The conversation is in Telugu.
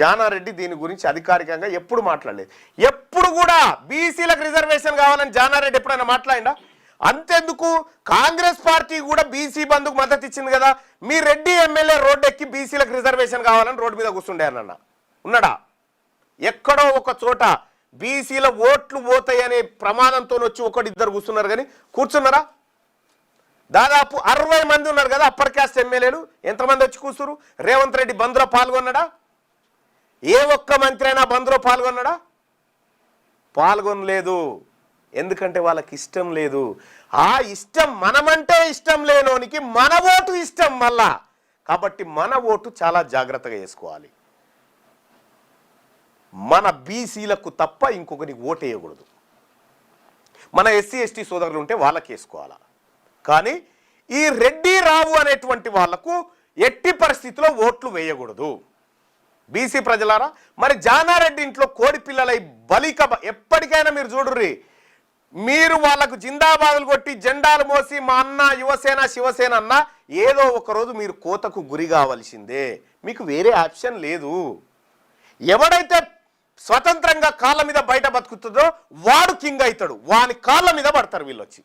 జానారెడ్డి దీని గురించి అధికారికంగా ఎప్పుడు మాట్లాడలేదు. ఎప్పుడు కూడా బీసీలకు రిజర్వేషన్ కావాలని జానారెడ్డి ఎప్పుడైనా మాట్లాడిందా అంతెందుకు? కాంగ్రెస్ పార్టీ కూడా బీసీ బంధుకు మద్దతు ఇచ్చింది కదా. మీ రెడ్డి ఎమ్మెల్యే రోడ్డు ఎక్కి బీసీలకు రిజర్వేషన్ కావాలని రోడ్డు మీద కూర్చుండారన్న ఉన్నాడా? ఎక్కడో ఒక చోట బీసీల ఓట్లు పోతాయనే ప్రమాదంతో వచ్చి ఒకటిద్దరు కూర్చున్నారు కానీ కూర్చున్నారా? దాదాపు అరవై మంది ఉన్నారు కదా అప్పర్ క్యాస్ట్ ఎమ్మెల్యేలు. ఎంతమంది వచ్చి కూర్చురు రేవంత్ రెడ్డి బంద్లో పాల్గొన్నాడా? ఏ ఒక్క మంత్రి అయినా బంద్లో పాల్గొన్నాడా? పాల్గొనలేదు. ఎందుకంటే వాళ్ళకి ఇష్టం లేదు. ఆ ఇష్టం మనమంటే ఇష్టం లేనోనికి మన ఓటు ఇష్టం మళ్ళా. కాబట్టి మన ఓటు చాలా జాగ్రత్తగా వేసుకోవాలి. మన బీసీలకు తప్ప ఇంకొకరికి ఓటు వేయకూడదు. మన ఎస్సీ ఎస్టీ సోదరులు ఉంటే వాళ్ళకి వేసుకోవాలా. కానీ ఈ రెడ్డి రావు అనేటువంటి వాళ్ళకు ఎట్టి పరిస్థితిలో ఓట్లు వేయకూడదు. బీసీ ప్రజలారా? మరి జానారెడ్డి ఇంట్లో కోడి పిల్లలై బలిక ఎప్పటికైనా మీరు చూడుర్రి. మీరు వాళ్ళకు జిందాబాదులు కొట్టి జెండాలు మోసి మా అన్న యువసేన శివసేన అన్న ఏదో ఒక రోజు మీరు కోతకు గురి కావాల్సిందే. మీకు వేరే ఆప్షన్ లేదు. ఎవడైతే స్వతంత్రంగా కాళ్ళ మీద బయట బతుకుతుందో వాడు కింగ్ అవుతాడు. వాని కాళ్ళ మీద పడతారు వీళ్ళొచ్చి.